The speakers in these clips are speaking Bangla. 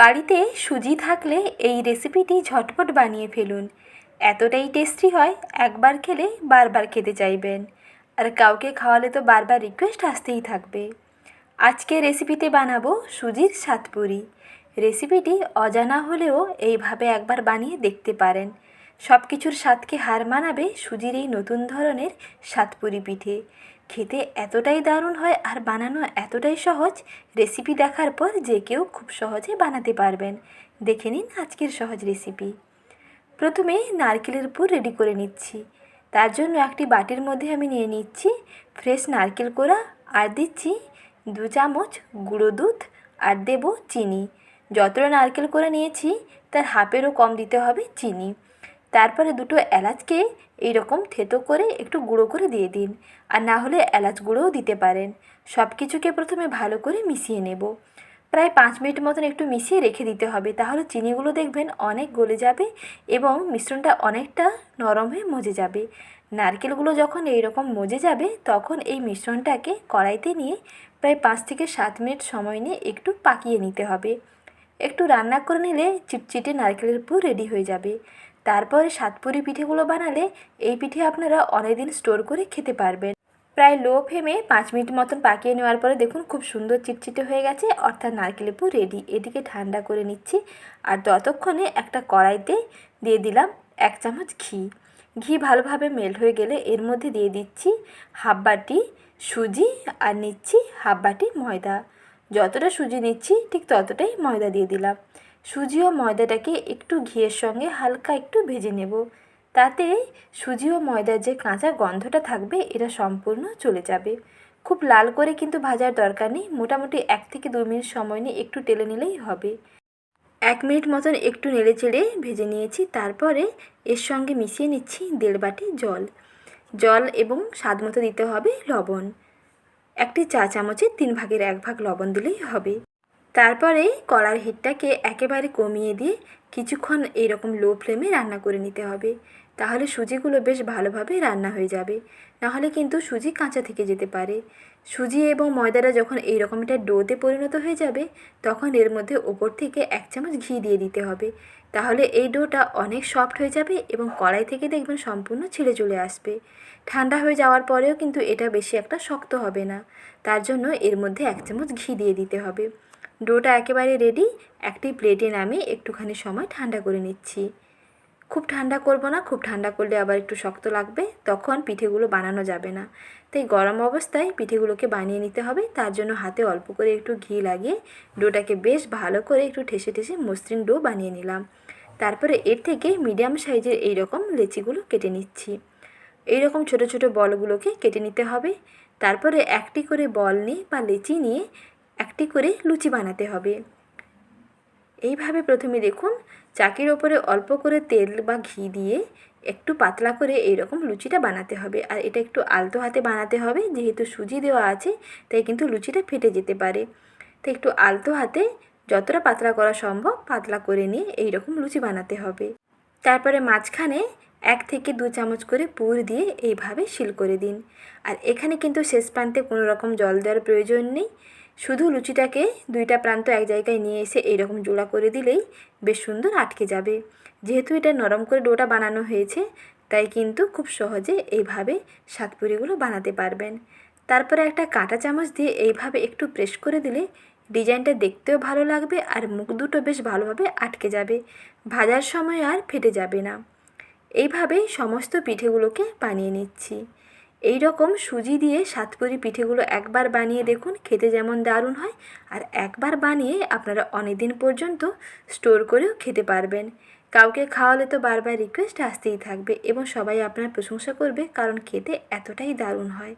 বাড়িতে সুজি থাকলে এই রেসিপিটি ঝটপট বানিয়ে ফেলুন। এতটাই টেস্টি হয়, একবার খেলে বারবার খেতে চাইবেন। আর কাউকে খাওয়ালে তো বারবার রিকোয়েস্ট আসতেই থাকবে। আজকে রেসিপিতে বানাবো সুজির সাতপুরি রেসিপিটি অজানা হলেও এইভাবে একবার বানিয়ে দেখতে পারেন। সব কিছুর স্বাদকে হার মানাবে সুজির এই নতুন ধরনের সাতপুরি পিঠে। খেতে এতটাই দারুণ হয় আর বানানো এতটাই সহজ রেসিপি দেখার পর যে কেউ খুব সহজে বানাতে পারবেন। দেখে নিন আজকের সহজ রেসিপি প্রথমে নারকেলের পুর রেডি করে নিচ্ছি। তার জন্য একটি বাটির মধ্যে আমি নিয়ে নিচ্ছি ফ্রেশ নারকেল কোড়া আর দিচ্ছি দু চামচ গুঁড়ো দুধ আর দেব চিনি। যতটা নারকেল করে নিয়েছি, তার হাফেরও কম দিতে হবে চিনি। তারপরে দুটো এলাচকে এইরকম থেতো করে একটু গুঁড়ো করে দিয়ে দিন। আর না হলে এলাচ গুঁড়োও দিতে পারেন। সব কিছুকে প্রথমে ভালো করে মিশিয়ে নেব। প্রায় পাঁচ মিনিট মতন একটু মিশিয়ে রেখে দিতে হবে। তাহলে চিনিগুলো দেখবেন অনেক গলে যাবে এবং মিশ্রণটা অনেকটা নরম হয়ে মজে যাবে। নারকেলগুলো যখন এইরকম মজে যাবে, তখন এই মিশ্রণটাকে কড়াইতে নিয়ে প্রায় পাঁচ থেকে সাত মিনিট সময় নিয়ে একটু পাকিয়ে নিতে হবে। একটু রান্না করে নিলে চিটচিটে নারকেলের পুর রেডি হয়ে যাবে। তারপরে সাতপুরি পিঠেগুলো বানালে এই পিঠে আপনারা অনেকদিন স্টোর করে খেতে পারবেন। প্রায় লো ফ্লেমে পাঁচ মিনিট মতন পাকিয়ে নেওয়ার পরে দেখুন খুব সুন্দর চিটচিটে হয়ে গেছে, অর্থাৎ নারকেলের পুর রেডি এদিকে ঠান্ডা করে নিচ্ছি আর ততক্ষণে একটা কড়াইতে দিয়ে দিলাম এক চামচ ঘি। ঘি ভালোভাবে মেল্ট হয়ে গেলে এর মধ্যে দিয়ে দিচ্ছি হাফ বাটি সুজি আর নিচ্ছি হাফ বাটি ময়দা। যতটা সুজি নিচ্ছি ঠিক ততটাই ময়দা দিয়ে দিলাম। সুজি ও ময়দাটাকে একটু ঘিয়ের সঙ্গে হালকা একটু ভেজে নেব। তাতে সুজি ও ময়দার যে কাঁচা গন্ধটা থাকবে, এটা সম্পূর্ণ চলে যাবে। খুব লাল করে কিন্তু ভাজার দরকার নেই, মোটামুটি এক থেকে দু মিনিট সময় নিয়ে একটু টেলে নিলেই হবে। এক মিনিট মতন একটু নেড়ে চেড়ে ভেজে নিয়েছি, তারপরে এর সঙ্গে মিশিয়ে নিচ্ছি দেড় বাটি জল। জল এবং স্বাদ মতো দিতে হবে লবণ। একটি চা চামচের তিন ভাগের এক ভাগ লবণ দিলেই হবে। তারপরে কড়ার হিটটাকে একেবারে কমিয়ে দিয়ে কিছুক্ষণ এইরকম লো ফ্লেমে রান্না করে নিতে হবে। তাহলে সুজিগুলো বেশ ভালোভাবে রান্না হয়ে যাবে। নাহলে কিন্তু সুজি কাঁচা থেকে যেতে পারে। সুজি এবং ময়দাটা যখন এইরকম একটা ডোতে পরিণত হয়ে যাবে, তখন এর মধ্যে ওপর থেকে এক চামচ ঘি দিয়ে দিতে হবে। তাহলে এই ডোটা অনেক সফট হয়ে যাবে এবং কড়াই থেকে দেখবেন সম্পূর্ণ ছেড়ে চলে আসবে। ঠান্ডা হয়ে যাওয়ার পরেও কিন্তু এটা বেশি একটা শক্ত হবে না। তার জন্য এর মধ্যে এক চামচ ঘি দিয়ে দিতে হবে। ডোটা একেবারে রেডি একটি প্লেটে নামিয়ে একটুখানি সময় ঠান্ডা করে নিচ্ছি। খুব ঠান্ডা করব না, খুব ঠান্ডা করলে আবার একটু শক্ত লাগবে, তখন পিঠেগুলো বানানো যাবে না। তাই গরম অবস্থায় পিঠেগুলোকে বানিয়ে নিতে হবে, তার জন্য হাতে অল্প করে একটু ঘি লাগিয়ে ডোটাকে বেশ ভালো করে একটু ঠেসে ঠেসে মসৃণ ডো বানিয়ে নিলাম। তারপরে এর থেকে মিডিয়াম সাইজের এই রকম লেচিগুলো কেটে নিচ্ছি। এই রকম ছোটো ছোটো বলগুলোকে কেটে নিতে হবে। তারপরে একটি করে বল নিয়ে বা লেচি নিয়ে একটি করে লুচি বানাতে হবে। এইভাবে প্রথমে দেখুন, চাকির ওপরে অল্প করে তেল বা ঘি দিয়ে একটু পাতলা করে এইরকম লুচিটা বানাতে হবে। আর এটা একটু আলতো হাতে বানাতে হবে, যেহেতু সুজি দেওয়া আছে, তাই কিন্তু লুচিটা ফেটে যেতে পারে। তাই একটু আলতো হাতে যতটা পাতলা করা সম্ভব পাতলা করে নিয়ে এইরকম লুচি বানাতে হবে। তারপরে মাঝখানে এক থেকে দু চামচ করে পুর দিয়ে এইভাবে শিল করে দিন। আর এখানে কিন্তু শেষ প্রান্তে কোনো রকম জল দেওয়ার প্রয়োজন নেই। শুধু লুচিটাকে দুইটা প্রান্ত এক জায়গায় নিয়ে এসে এইরকম জোড়া করে দিলেই বেশ সুন্দর আটকে যাবে। যেহেতু এটা নরম করে ডোটা বানানো হয়েছে, তাই কিন্তু খুব সহজে এইভাবে সাতপুরিগুলো বানাতে পারবেন। তারপরে একটা কাঁটা চামচ দিয়ে এইভাবে একটু প্রেস করে দিলে ডিজাইনটা দেখতেও ভালো লাগবে আর মুখ দুটো বেশ ভালোভাবে আটকে যাবে। ভাজার সময় আর ফেটে যাবে না। এইভাবেই সমস্ত পিঠেগুলোকে বানিয়ে নিচ্ছি। এই রকম সুজি দিয়ে সাতপুরি পিঠেগুলো একবার বানিয়ে দেখুন, খেতে যেমন দারুণ হয়। আর একবার বানিয়ে আপনারা অনেক দিন পর্যন্ত স্টোর করেও খেতে পারবেন। কাউকে খাওয়ালে তো বারবার রিকোয়েস্ট আসতেই থাকবে এবং সবাই আপনার প্রশংসা করবে কারণ খেতে এতটাই দারুণ হয়।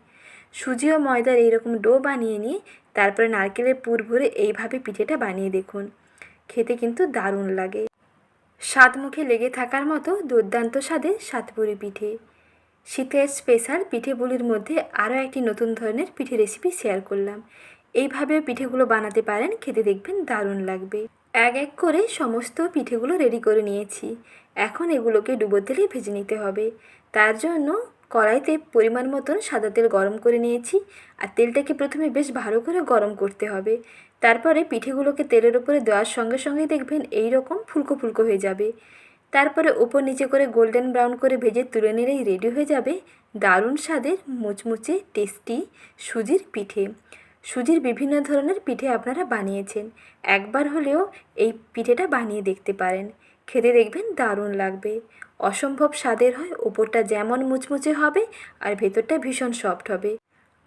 সুজি ও ময়দার এইরকম ডো বানিয়ে নিয়ে তারপরে নারকেলের পুর ভরে এইভাবে পিঠেটা বানিয়ে দেখুন। খেতে কিন্তু দারুণ লাগে। স্বাদ মুখে লেগে থাকার মতো দুর্দান্ত স্বাদের সাতপুরি পিঠে। শীতের স্পেশাল পিঠেগুলির মধ্যে আরও একটি নতুন ধরনের পিঠে রেসিপি শেয়ার করলাম। এইভাবে পিঠেগুলো বানাতে পারেন, খেতে দেখবেন দারুণ লাগবে। এক এক করে সমস্ত পিঠেগুলো রেডি করে নিয়েছি। এখন এগুলোকে ডুবো তেলে ভেজে নিতে হবে। তার জন্য কড়াইতে পরিমাণ মতন সাদা তেল গরম করে নিয়েছি আর তেলটাকে প্রথমে বেশ ভালো করে গরম করতে হবে। তারপরে পিঠেগুলোকে তেলের ওপরে দেওয়ার সঙ্গে সঙ্গে দেখবেন এই রকম ফুলকো ফুলকো হয়ে যাবে। তারপরে ওপর নিচে করে গোল্ডেন ব্রাউন করে ভেজে তুলে নিলেই রেডি হয়ে যাবে দারুণ স্বাদের মুচমুচে, টেস্টি সুজির পিঠে। সুজির বিভিন্ন ধরনের পিঠে আপনারা বানিয়েছেন। একবার হলেও এই পিঠেটা বানিয়ে দেখতে পারেন। খেতে দেখবেন দারুণ লাগবে। অসম্ভব স্বাদের হয়, ওপরটা যেমন মুচমুচে হবে আর ভেতরটা ভীষণ সফট হবে।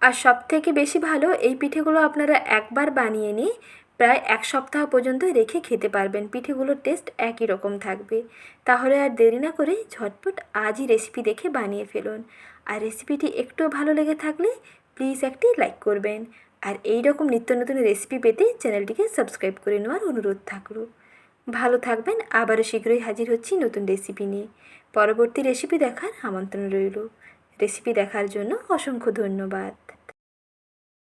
আর সব থেকে বেশি ভালো এই পিঠেগুলো আপনারা একবার বানিয়ে নিয়ে প্রায় এক সপ্তাহ পর্যন্ত রেখে খেতে পারবেন। পিঠেগুলোর টেস্ট একই রকম থাকবে। তাহলে আর দেরি না করে ঝটপট আজই রেসিপি দেখে বানিয়ে ফেলুন। আর রেসিপিটি একটু ভালো লেগে থাকলে প্লিজ একটি লাইক করবেন। আর এই রকম নিত্য নতুন রেসিপি পেতে চ্যানেলটিকে সাবস্ক্রাইব করে নেওয়ার অনুরোধ থাকল। ভালো থাকবেন, আবারও শীঘ্রই হাজির হচ্ছি নতুন রেসিপি নিয়ে। পরবর্তী রেসিপি দেখার আমন্ত্রণ রইল। রেসিপি দেখার জন্য অসংখ্য ধন্যবাদ।